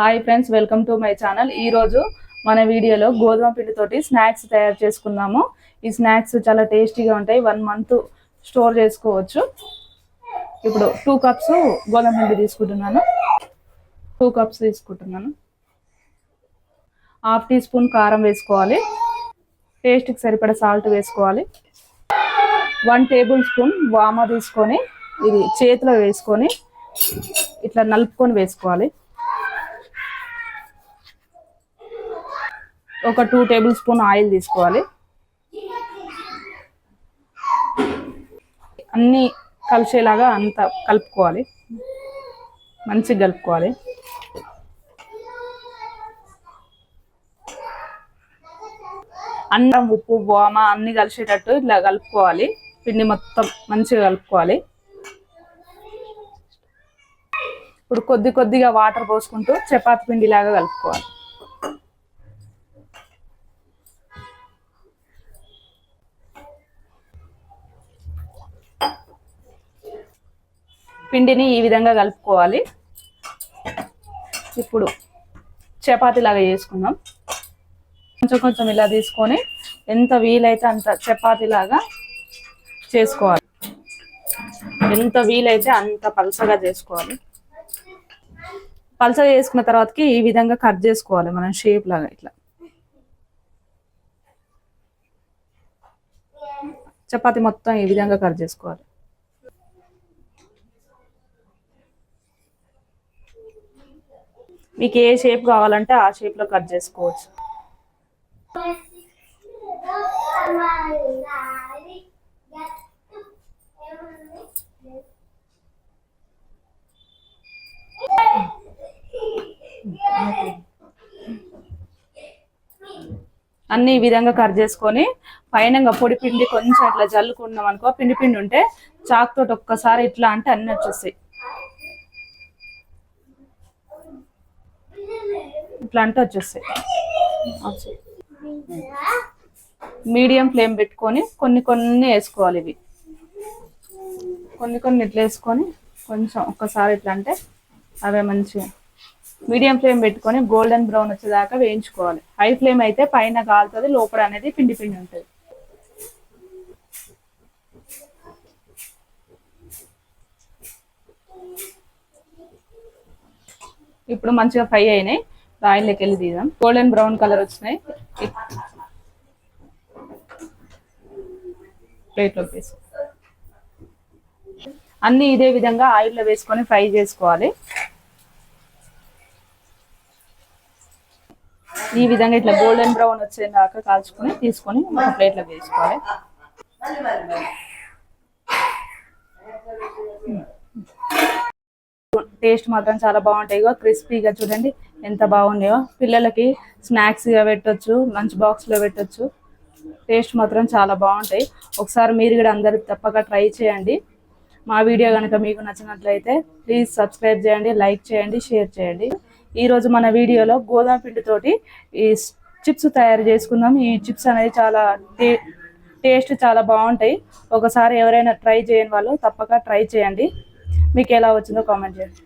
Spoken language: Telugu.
Hi friends welcome to my channel. ఈరోజు మన వీడియోలో గోధుమ పిండితోటి స్నాక్స్ తయారు చేసుకుందాము. ఈ స్నాక్స్ చాలా టేస్టీగా ఉంటాయి. వన్ మంత్ స్టోర్ చేసుకోవచ్చు. ఇప్పుడు టూ కప్స్ గోధుమ పిండి తీసుకుంటున్నాను. టూ కప్స్ తీసుకుంటున్నాను. హాఫ్ టీ స్పూన్ కారం వేసుకోవాలి. టేస్ట్కి సరిపడా సాల్ట్ వేసుకోవాలి. వన్ టేబుల్ స్పూన్ వామ తీసుకొని ఇది చేతిలో వేసుకొని ఇట్లా నలుపుకొని వేసుకోవాలి. ఒక టూ టేబుల్ స్పూన్ ఆయిల్ తీసుకోవాలి. అన్నీ కలిసేలాగా అంత కలుపుకోవాలి. మంచిగా కలుపుకోవాలి. అన్నం ఉప్పు బోమ అన్ని కలిసేటట్టు ఇట్లా కలుపుకోవాలి. పిండి మొత్తం మంచిగా కలుపుకోవాలి. ఇప్పుడు కొద్ది కొద్దిగా వాటర్ పోసుకుంటూ చపాతి పిండి లాగా కలుపుకోవాలి. పిండిని ఈ విధంగా కలుపుకోవాలి. ఇప్పుడు చపాతి లాగా చేసుకుందాం. కొంచెం కొంచెం ఇలా తీసుకొని ఎంత వీలైతే అంత చపాతి లాగా చేసుకోవాలి. ఎంత వీలైతే అంత పలసగా చేసుకోవాలి. పలసగా చేసుకున్న తర్వాతకి ఈ విధంగా కట్ చేసుకోవాలి మనం షేప్ లాగా ఇట్లా. చపాతి మొత్తం ఈ విధంగా కట్ చేసుకోవాలి. మీకు ఏ షేప్ కావాలంటే ఆ షేప్లో కట్ చేసుకోవచ్చు. అన్ని ఈ విధంగా కట్ చేసుకొని పైన పొడి పిండి కొంచెం ఇట్లా జల్లుకున్నాం అనుకో పిండి పిండి ఉంటే చాక్ తోటి ఒక్కసారి ఇట్లా అంటే అన్ని వచ్చేస్తాయి. ఇట్లా అంటే వచ్చేస్తాయి. మీడియం ఫ్లేమ్ పెట్టుకొని కొన్ని కొన్ని వేసుకోవాలి ఇవి. కొన్ని కొన్ని ఇట్లా వేసుకొని కొంచెం ఒక్కసారి ఇట్లా అంటే అవే మంచిగా మీడియం ఫ్లేమ్ పెట్టుకొని గోల్డెన్ బ్రౌన్ వచ్చేదాకా వేయించుకోవాలి. హై ఫ్లేమ్ అయితే పైన కాలుతుంది లోపల అనేది పిండి పిండి ఉంటుంది. ఇప్పుడు మంచిగా ఫ్రై అయినాయి. ఆయిల్లోకి వెళ్ళి తీద్దాం. గోల్డెన్ బ్రౌన్ కలర్ వచ్చినాయి. ప్లేట్లో వేసి అన్నీ ఇదే విధంగా ఆయిల్లో వేసుకొని ఫ్రై చేసుకోవాలి. ఈ విధంగా ఇట్లా గోల్డెన్ బ్రౌన్ వచ్చేదాకా కాల్చుకొని తీసుకొని ఒక ప్లేట్లో వేసుకోవాలి. టేస్ట్ మాత్రం చాలా బాగుంటాయి. క్రిస్పీగా చూడండి ఎంత బాగున్నాయో. పిల్లలకి స్నాక్స్గా పెట్టచ్చు లంచ్ బాక్స్లో పెట్టచ్చు. టేస్ట్ మాత్రం చాలా బాగుంటాయి. ఒకసారి మీరు కూడా అందరు తప్పక ట్రై చేయండి. మా వీడియో కనుక మీకు నచ్చినట్లయితే ప్లీజ్ సబ్స్క్రైబ్ చేయండి లైక్ చేయండి షేర్ చేయండి. ఈరోజు మన వీడియోలో గోధుమ పిండితోటి ఈ చిప్స్ తయారు చేసుకుందాం. ఈ చిప్స్ అనేది చాలా టేస్ట్ చాలా బాగుంటాయి. ఒకసారి ఎవరైనా ట్రై చేయని వాళ్ళు తప్పక ట్రై చేయండి. మీకు ఎలా వచ్చిందో కామెంట్ చేయండి.